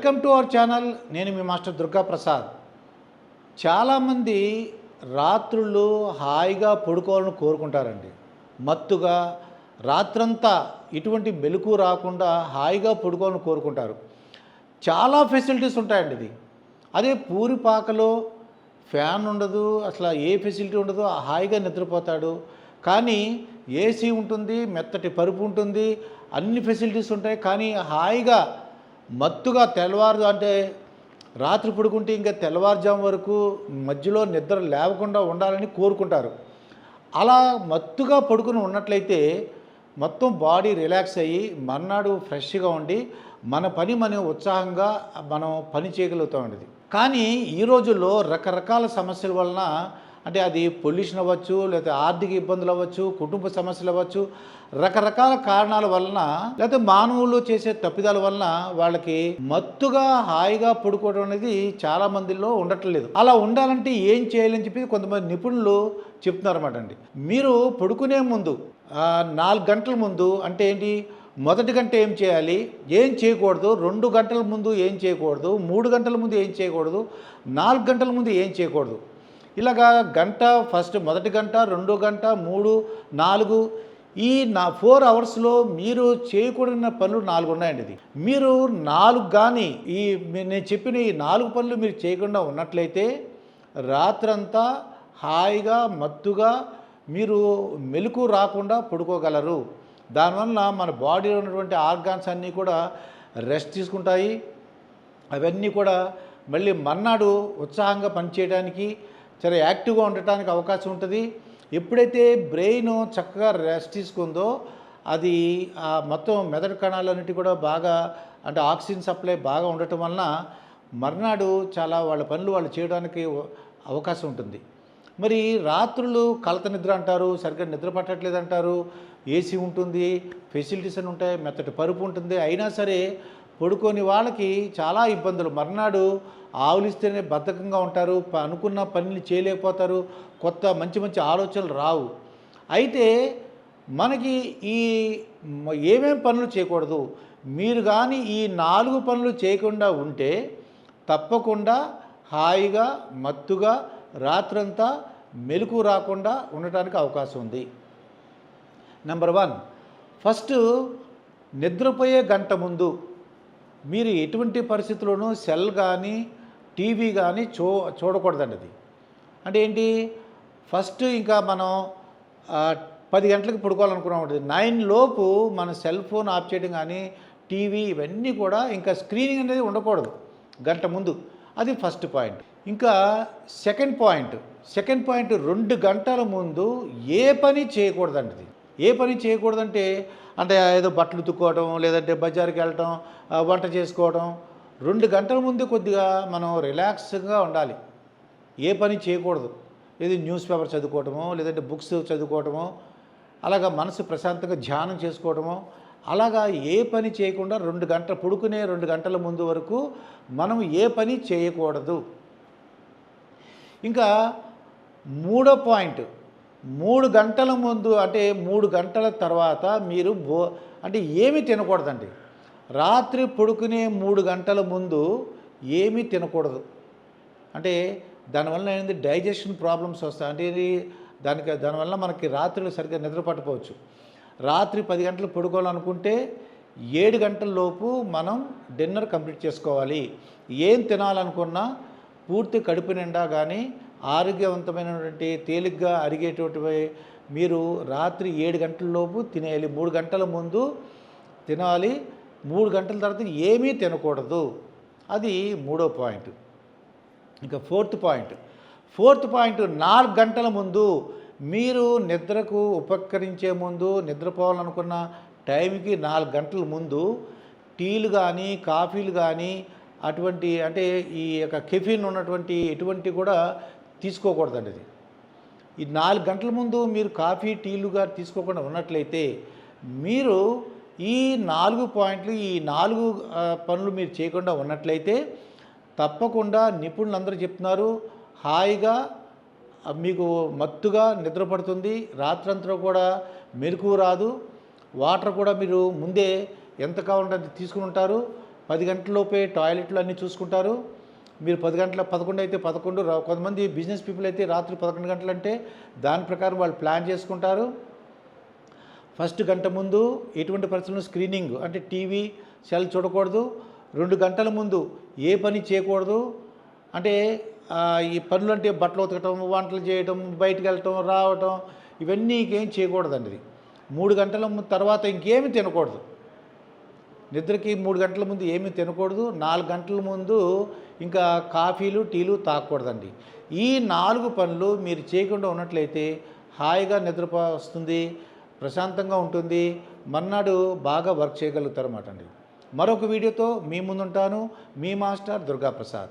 Welcome to our channel నేను మీ master Durga Prasad. చాలామంది రాత్రులు హాయిగా పడుకోవాలని కోరుకుంటారండి. మత్తుగా రాత్రంతా ఇటువంటి మెలకు రాకుండా హాయిగా పడుకోవాలని కోరుకుంటారు. చాలా ఫెసిలిటీస్ ఉంటాయండి ఇది. అదే పూరిపాకలో ఫ్యాన్ ఉండదు అసలు ఏ ఫెసిలిటీ ఉండదు హాయిగా నిద్రపోతాడు. కానీ ఏసీ ఉంటుంది మెత్తటి పరుపు ఉంటుంది అన్ని ఫెసిలిటీస్ ఉంటాయి. కానీ హాయిగా మత్తుగా తెల్లవారు అంటే రాత్రి పడుకుంటే ఇంకా తెల్లవారుజాము వరకు మధ్యలో నిద్ర లేవకుండా ఉండాలని కోరుకుంటారు. అలా మత్తుగా పడుకుని ఉన్నట్లయితే మొత్తం బాడీ రిలాక్స్ అయ్యి మర్నాడు ఫ్రెష్గా ఉండి మన పని మనం ఉత్సాహంగా మనం పని చేయగలుగుతామండి. కానీ ఈ రోజుల్లో రకరకాల సమస్యల వలన అంటే అది పొల్యూషన్ అవ్వచ్చు లేకపోతే ఆర్థిక ఇబ్బందులు అవ్వచ్చు కుటుంబ సమస్యలు అవ్వచ్చు రకరకాల కారణాల వలన లేకపోతే మానవులు చేసే తప్పిదాల వలన వాళ్ళకి మత్తుగా హాయిగా పడుకోవడం అనేది చాలా మందిలో ఉండట్లేదు అలా ఉండాలంటే ఏం చేయాలని చెప్పి కొంతమంది నిపుణులు చెప్తున్నారన్నమాట అండి మీరు పడుకునే ముందు నాలుగు గంటల ముందు అంటే ఏంటి? మొదటి గంట ఏం చేయాలి? ఏం చేయకూడదు? రెండు గంటల ముందు ఏం చేయకూడదు? మూడు గంటల ముందు ఏం చేయకూడదు? నాలుగు గంటల ముందు ఏం చేయకూడదు? ఇలాగా గంట ఫస్ట్ మొదటి గంట రెండో గంట మూడు నాలుగు ఈ నా ఫోర్ అవర్స్లో మీరు చేయకూడని పనులు నాలుగు ఉన్నాయండి ఇది. మీరు నాలుగు కానీ ఈ నేను చెప్పిన ఈ నాలుగు పనులు మీరు చేయకుండా ఉన్నట్లయితే రాత్రంతా హాయిగా మత్తుగా మీరు మెలకు రాకుండా పడుకోగలరు. దానివల్ల మన బాడీలో ఉన్నటువంటి ఆర్గాన్స్ అన్నీ కూడా రెస్ట్ తీసుకుంటాయి. అవన్నీ కూడా మళ్ళీ మర్నాడు ఉత్సాహంగా పనిచేయడానికి చాలా యాక్టివ్గా ఉండటానికి అవకాశం ఉంటుంది. ఎప్పుడైతే బ్రెయిన్ చక్కగా రెస్ట్ తీసుకుందో అది ఆ మొత్తం మెదడు కణాలన్నిటి కూడా బాగా అంటే ఆక్సిజన్ సప్లై బాగా ఉండటం వలన మర్నాడు చాలా వాళ్ళ పనులు వాళ్ళు చేయడానికి అవకాశం ఉంటుంది. మరి రాత్రులు కలత నిద్ర అంటారు సరిగ్గా నిద్ర పట్టట్లేదు అంటారు ఏసీ ఉంటుంది ఫెసిలిటీస్ అని ఉంటాయి మెత్తటి పరుపు ఉంటుంది. అయినా సరే పడుకోని వాళ్ళకి చాలా ఇబ్బందులు. మర్నాడు ఆవులిస్తేనే బద్ధకంగా ఉంటారు ప- అనుకున్న పనులు చేయలేకపోతారు కొత్త మంచి మంచి ఆలోచనలు రావు. అయితే మనకి ఈ ఏమేం పనులు చేయకూడదు? మీరు కానీ ఈ నాలుగు పనులు చేయకుండా ఉంటే తప్పకుండా హాయిగా మత్తుగా రాత్రంతా మెలకు రాకుండా ఉండటానికి అవకాశం ఉంది. నెంబర్ వన్ ఫస్ట్ నిద్రపోయే గంట ముందు మీరు ఎటువంటి పరిస్థితుల్లోనూ సెల్ కానీ టీవీ కానీ చూ చూడకూడదండి అది. అంటే ఏంటి? ఫస్ట్ ఇంకా మనం పది గంటలకు పడుకోవాలనుకున్నాం ఉంటుంది నైన్ లోపు మన సెల్ ఫోన్ ఆఫ్ చేయడం కానీ టీవీ ఇవన్నీ కూడా ఇంకా స్క్రీనింగ్ అనేది ఉండకూడదు గంట ముందు. అది ఫస్ట్ పాయింట్. ఇంకా సెకండ్ పాయింట్ సెకండ్ పాయింట్ రెండు గంటల ముందు ఏ పని చేయకూడదండి ఏ పని చేయకూడదంటే అంటే ఏదో బట్టలు ఉతుక్కోవడం లేదంటే బజార్కి వెళ్ళటం వంట చేసుకోవడం రెండు గంటల ముందు కొద్దిగా మనం రిలాక్స్గా ఉండాలి. ఏ పని చేయకూడదు. ఏది న్యూస్ పేపర్ చదువుకోవటమో లేదంటే బుక్స్ చదువుకోవటమో అలాగా మనసు ప్రశాంతంగా ధ్యానం చేసుకోవటమో అలాగా ఏ పని చేయకుండా రెండు గంటల పడుకునే రెండు గంటల ముందు వరకు మనం ఏ పని చేయకూడదు. ఇంకా మూడో పాయింట్ మూడు గంటల ముందు అంటే మూడు గంటల తర్వాత మీరు భో అంటే ఏమి తినకూడదండి. రాత్రి పడుకునే మూడు గంటల ముందు ఏమీ తినకూడదు. అంటే దానివల్ల ఏంది? డైజెషన్ ప్రాబ్లమ్స్ వస్తాయి. అంటే ఇది దానికి దానివల్ల మనకి రాత్రులు సరిగ్గా నిద్ర పట్టకపోవచ్చు. రాత్రి పది గంటలు పడుకోవాలనుకుంటే ఏడు గంటల లోపు మనం డిన్నర్ కంప్లీట్ చేసుకోవాలి. ఏం తినాలనుకున్నా పూర్తి కడుపు నిండా కానీ ఆరోగ్యవంతమైనటువంటి తేలిగ్గా అరిగేటటువంటి మీరు రాత్రి ఏడు గంటల లోపు తినేయాలి. మూడు గంటల ముందు తినాలి. మూడు గంటల తర్వాత ఏమీ తినకూడదు. అది మూడో పాయింట్. ఇంకా ఫోర్త్ పాయింట్. ఫోర్త్ పాయింట్ నాలుగు గంటల ముందు మీరు నిద్రకు ఉపకరించే ముందు నిద్రపోవాలనుకున్న టైంకి నాలుగు గంటల ముందు టీలు కానీ కాఫీలు కానీ అటువంటి అంటే ఈ యొక్క కెఫిన్ ఉన్నటువంటి ఎటువంటి కూడా తీసుకోకూడదండి ఇది ఈ నాలుగు గంటల ముందు మీరు కాఫీ టీలుగా తీసుకోకుండా ఉన్నట్లయితే మీరు ఈ నాలుగు పాయింట్లు ఈ నాలుగు పనులు మీరు చేయకుండా ఉన్నట్లయితే తప్పకుండా నిపుణులందరూ చెప్తున్నారు. హాయిగా మీకు మత్తుగా నిద్రపడుతుంది రాత్రంతా కూడా మెరుకు రాదు. వాటర్ కూడా మీరు ముందే ఎంత కావాలంటే అంత తీసుకుని ఉంటారు. పది గంటలలోపే టాయిలెట్లు అన్నీ చూసుకుంటారు. మీరు పది గంటల పదకొండు అయితే పదకొండు కొంతమంది బిజినెస్ పీపుల్ అయితే రాత్రి పదకొండు గంటలు అంటే దాని ప్రకారం వాళ్ళు ప్లాన్ చేసుకుంటారు. ఫస్ట్ గంట ముందు ఎటువంటి పరిస్థితుల్లో స్క్రీనింగ్ అంటే టీవీ సెల్ చూడకూడదు. రెండు గంటల ముందు ఏ పని చేయకూడదు. అంటే ఈ పనులు అంటే బట్టలు ఉతకటం వంటలు చేయటం బయటకు వెళ్ళటం రావటం ఇవన్నీ ఇంకేం చేయకూడదండి. మూడు గంటల తర్వాత ఇంకేమి తినకూడదు. నిద్రకి మూడు గంటల ముందు ఏమీ తినకూడదు నాలుగు గంటల ముందు ఇంకా కాఫీలు టీలు తాగకూడదండి. ఈ నాలుగు పనులు మీరు చేయకుండా ఉన్నట్లయితే హాయిగా నిద్ర వస్తుంది ప్రశాంతంగా ఉంటుంది. మర్నాడు బాగా వర్క్ చేయగలుగుతారు అన్నమాట అండి. మరొక వీడియోతో మీ ముందుంటాను. మీ మాస్టర్ దుర్గాప్రసాద్.